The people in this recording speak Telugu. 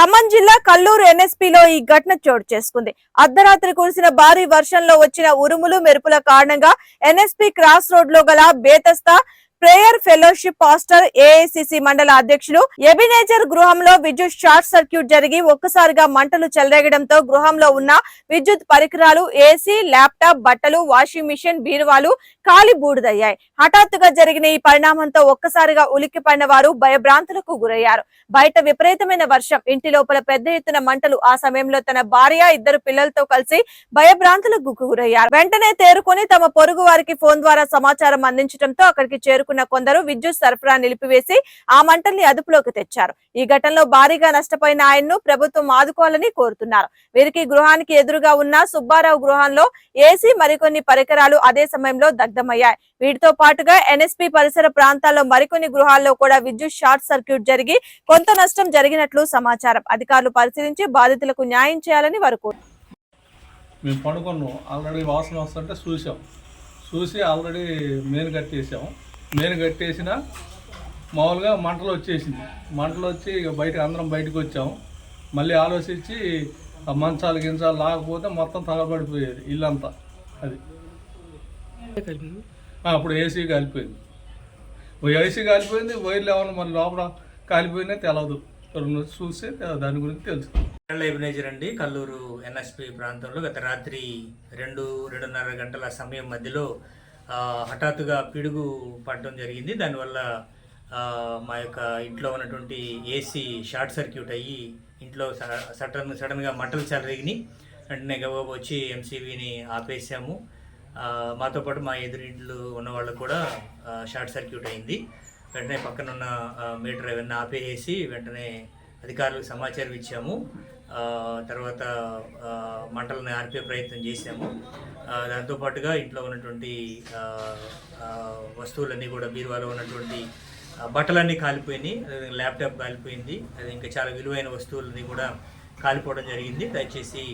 ఖమ్మం జిల్లా కల్లూరు ఎన్ఎస్పీలో ఈ ఘటన చోటు చేసుకుంది. అర్ధరాత్రి కురిసిన భారీ వర్షంలో వచ్చిన ఉరుములు మెరుపుల కారణంగా ఎన్ఎస్పీ క్రాస్ రోడ్లో గల Bethesda prayer fellowship pastor AICC మండల అధ్యక్షులు ఎబినేజర్ గృహంలో విద్యుత్ షార్ట్ సర్క్యూట్ జరిగి ఒక్కసారిగా మంటలు చెలరేగడంతో గృహంలో ఉన్న విద్యుత్ పరికరాలు ఏసీ ల్యాప్టాప్ బట్టలు వాషింగ్ మిషన్ బీరువాలు కాలి బూడిదయ్యాయి. హఠాత్తుగా జరిగిన ఈ పరిణామంతో ఒక్కసారిగా ఉలిక్కిపడిన వారు భయభ్రాంతులకు గురయ్యారు. బయట విపరీతమైన వర్షం ఇంటి లోపల పెద్ద ఎత్తున మంటలు ఆ సమయంలో తన భార్య ఇద్దరు పిల్లలతో కలిసి భయభ్రాంతులకు గురయ్యారు. వెంటనే తేరుకొని తమ పొరుగు వారికి ఫోన్ ద్వారా సమాచారం అందించడంతో అక్కడికి చేరుకున్న కొందరు విద్యుత్ సరఫరా నిలిపివేసి ఆ మంటల్ని అదుపులోకి తెచ్చారు. ఈ ఘటనలో భారీగా నష్టపోయిన ఆయన్ను ప్రభుత్వం ఆదుకోవాలని కోరుతున్నారు. వీరికి గృహానికి ఎదురుగా ఉన్న సుబ్బారావు గృహంలో ఏసీ మరికొన్ని పరికరాలు అదే సమయంలో దగ్ధమయ్యాయి. వీటితో పాటుగా ఎన్ఎస్పి పరిసర ప్రాంతాల్లో మరికొన్ని గృహాల్లో కూడా విద్యుత్ షార్ట్ సర్క్యూట్ జరిగి కొంత నష్టం జరిగినట్లు సమాచారం. అధికారులు పరిశీలించి బాధితులకు న్యాయం చేయాలని వారు మేము పడుకున్నాం. ఆల్రెడీ వాసన వస్తుంటే చూసాం చూసి ఆల్రెడీ మెయిన్ కట్టేసాము నేను కట్టేసిన మామూలుగా మంటలు వచ్చేసింది. మంటలు వచ్చి ఇక బయట అందరం బయటకు వచ్చాము. మళ్ళీ ఆలోచించి ఆ మంచాలు గింజాలు లాగకపోతే మొత్తం తగలబడిపోయేది ఇల్లంతా అది. అప్పుడు ఏసీ కాలిపోయింది. ఏసీ కాలిపోయింది వైర్లు ఏమన్నా మళ్ళీ లోపల కాలిపోయినా తెలవదు. చూస్తే దాని గురించి తెలుసు. కేరళ అండి కల్లూరు ఎన్ఎస్పి ప్రాంతంలో గత రాత్రి రెండు రెండున్నర గంటల సమయం మధ్యలో హఠాత్తుగా పిడుగు పడడం జరిగింది. దానివల్ల మా యొక్క ఇంట్లో ఉన్నటువంటి ఏసీ షార్ట్ సర్క్యూట్ అయ్యి ఇంట్లో స- సడన్ సడన్గా మంటలు చెలరేగినాయి. వెంటనే గబాబు వచ్చి ఎంసీబీని ఆపేసాము. మాతో పాటు మా ఎదురింట్లు ఉన్న వాళ్ళకు కూడా షార్ట్ సర్క్యూట్ అయింది. వెంటనే పక్కన ఉన్న మీటర్ అవన్నీ ఆపేసి వెంటనే అధికారులకు సమాచారం ఇచ్చాము. తర్వాత మంటలను ఆర్పే ప్రయత్నం చేశాము. దాంతోపాటుగా ఇంట్లో ఉన్నటువంటి వస్తువులన్నీ కూడా బీరువాలో ఉన్నటువంటి బట్టలన్నీ కాలిపోయినాయి. ల్యాప్టాప్ కాలిపోయింది. అది ఇంకా చాలా విలువైన వస్తువులన్నీ కూడా కాలిపోవడం జరిగింది. దయచేసి